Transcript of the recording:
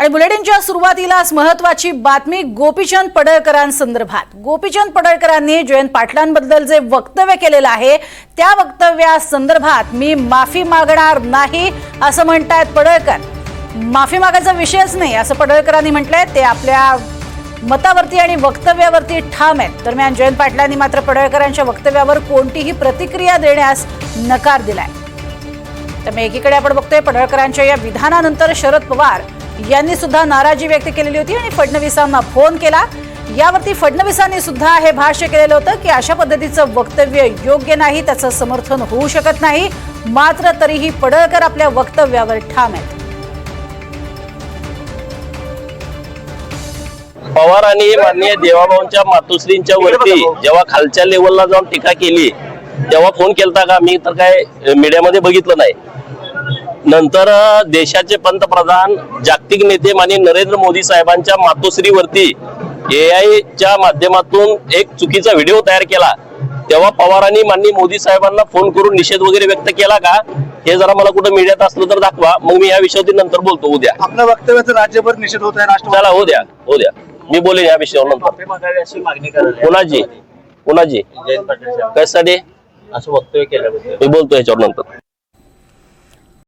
आणि बुलेटिनच्या सुरुवातीलाच महत्वाची बातमी गोपीचंद पडळकरांसंदर्भात. गोपीचंद पडळकरांनी जयंत पाटलांबद्दल जे वक्तव्य केलेलं आहे त्या वक्तव्यासंदर्भात मी माफी मागणार नाही असं म्हणतायत पडळकर. माफी मागायचा विषयच नाही असं पडळकरांनी म्हटलंय. ते आपल्या मतावरती आणि वक्तव्यावरती ठाम आहेत. दरम्यान जयंत पाटलांनी मात्र पडळकरांच्या वक्तव्यावर कोणतीही प्रतिक्रिया देण्यास नकार दिलाय. त्यामुळे एकीकडे आपण बघतोय पडळकरांच्या या विधानानंतर शरद पवार यांनी सुद्धा नाराजी व्यक्त केलेली होती आणि फडणवीसांना फोन केला. यावरती फडणवीसांनी सुद्धा हे भाष्य केलेलं होतं की अशा पद्धतीचं वक्तव्य योग्य नाही त्याचं समर्थन होऊ शकत नाही. मात्र तरीही पडळकर आपल्या वक्तव्यावर ठाम आहेत. पवार आणि माननीय देवाभाऊंच्या मातोश्रींच्या वरती जेव्हा खालच्या लेवलला जाऊन टीका केली तेव्हा फोन केलता का? मी तर काय मीडियामध्ये बघितलं नाही. नंतर देशाचे पंतप्रधान जागतिक नेते माननीय नरेंद्र मोदी साहेबांच्या मातोश्रीवरती ए च्या माध्यमातून एक चुकीचा व्हिडिओ तयार केला. तेव्हा पवारांनी माननीय मोदी साहेबांना फोन करून निषेध वगैरे व्यक्त केला का? हे जरा मला कुठं मीडियात असलं तर दाखवा. मग मी या विषयावरती नंतर बोलतो. उद्या आपल्या वक्तव्याचा राज्यभर निषेध होत आहे राष्ट्रवादी. चला हो द्या. हो द्या. मी बोलेन या विषयावर नंतर. अशी मागणी कुणाची? कुणाची? जयंत पाटील साहेब कशासाठी? असं वक्तव्य केल्याबद्दल. मी बोलतो याच्यावर नंतर.